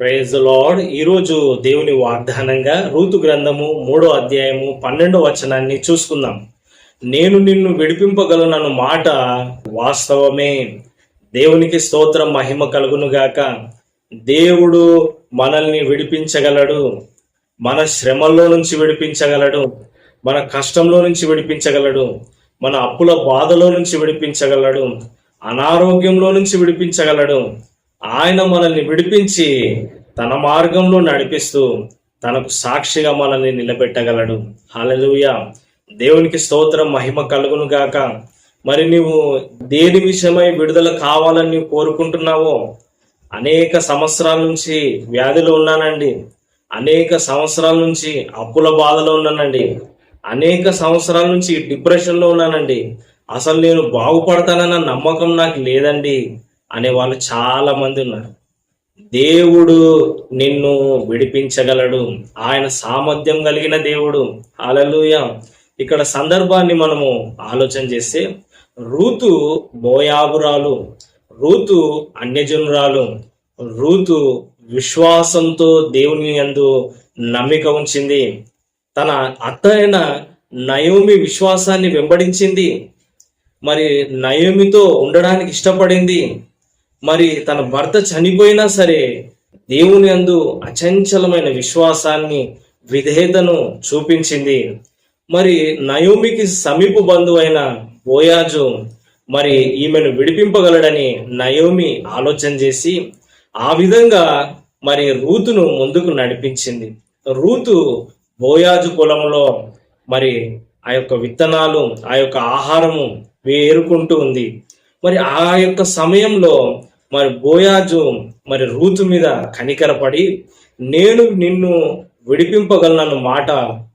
Praise lord ఈరోజు దేవుని వాగ్దానంగా Ruth గ్రంథము మూడో అధ్యాయము పన్నెండో వచనాన్ని చూసుకుందాం. నేను నిన్ను విడిపింపగలనన్న మాట వాస్తవమే. దేవునికి స్తోత్రం మహిమ కలుగునుగాక దేవుడు మనల్ని విడిపించగలడు. మన శ్రమల్లో నుంచి విడిపించగలడు. మన కష్టంలో నుంచి విడిపించగలడు. మన అప్పుల బాధలో నుంచి విడిపించగలడు. అనారోగ్యంలో నుంచి విడిపించగలడు. ఆయన మనల్ని విడిపించి తన మార్గంలో నడిపిస్తూ తనకు సాక్షిగా మనల్ని నిలబెట్టగలడు. హలలుయ దేవునికి స్తోత్రం మహిమ కలుగును గాక. మరి నీవు దేని విషయమై విడుదల కావాలని నీవు కోరుకుంటున్నావో? అనేక సంవత్సరాల నుంచి వ్యాధిలో ఉన్నానండి. అనేక సంవత్సరాల నుంచి అప్పుల బాధలో ఉన్నానండి. అనేక సంవత్సరాల నుంచి డిప్రెషన్లో ఉన్నానండి. అసలు నేను బాగుపడతానన్న నమ్మకం నాకు లేదండి. అనే వాళ్ళు చాలా మంది ఉన్నారు. దేవుడు నిన్ను విడిపించగలడు. ఆయన సామర్థ్యం కలిగిన దేవుడు. అలలుయ ఇక్కడ సందర్భాన్ని మనము ఆలోచన చేస్తే రూతు మోయాబురాలు రూతు అన్యజనురాలు రూతు విశ్వాసంతో దేవుని యందు నమ్మిక ఉంచింది. తన అత్త అయిన నయోమి విశ్వాసాన్ని వెంబడించింది. మరి నయోమితో ఉండడానికి ఇష్టపడింది. మరి తన భర్త చనిపోయినా సరే దేవుని అందు అచంచలమైన విశ్వాసాన్ని విధేయతను చూపించింది. మరి నయోమికి సమీప బంధువైన బోయాజు మరి ఈమెను విడిపింపగలడని నయోమి ఆలోచన చేసి ఆ విధంగా మరి రూతును ముందుకు నడిపించింది. రూతు బోయాజు పొలంలో మరి ఆ యొక్క విత్తనాలు ఆ యొక్క ఆహారము వేరుకుంటూ ఉంది. మరి ఆ యొక్క సమయంలో మరి బోయాజు మరి రూతు మీద కనికరపడి నేను నిన్ను విడిపింపగలనన్న మాట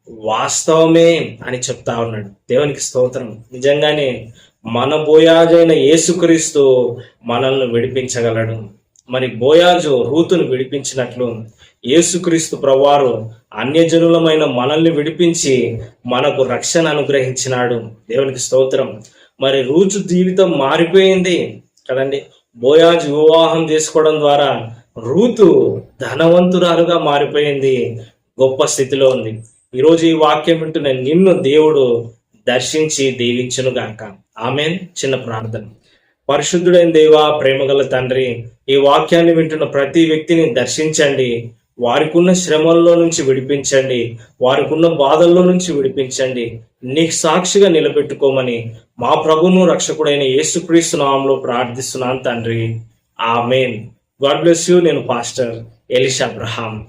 వాస్తవమే అని చెప్తా ఉన్నాడు. దేవునికి స్తోత్రం. నిజంగానే మన బోయాజైన యేసుక్రీస్తు మనల్ని విడిపించగలడు. మరి బోయాజు రూతును విడిపించినట్లు యేసుక్రీస్తు ప్రవారు అన్యజనులమైన మనల్ని విడిపించి మనకు రక్షణ అనుగ్రహించినాడు. దేవునికి స్తోత్రం. మరి రూచు జీవితం మారిపోయింది కదండి. బోయాజ్ వివాహం చేసుకోవడం ద్వారా రూతు ధనవంతురాలుగా మారిపోయింది. గొప్ప స్థితిలో ఉంది. ఈరోజు ఈ వాక్యం వింటున్న నిన్ను దేవుడు దర్శించి దీవించును గాక. ఆమెన్. చిన్న ప్రార్థన. పరిశుద్ధుడైన దేవా ప్రేమగల తండ్రి ఈ వాక్యాన్ని వింటున్న ప్రతి వ్యక్తిని దర్శించండి. వారికి ఉన్న శ్రమల్లో నుంచి విడిపించండి వారికి ఉన్న బాధల్లో నుంచి విడిపించండి. నీకు సాక్షిగా నిలబెట్టుకోమని మా ప్రభును రక్షకుడైన యేసుక్రీస్తు నామంలో ప్రార్థిస్తున్నాను తండ్రి. ఆమెన్. God bless you. నేను పాస్టర్ ఎలిషా అబ్రహాం.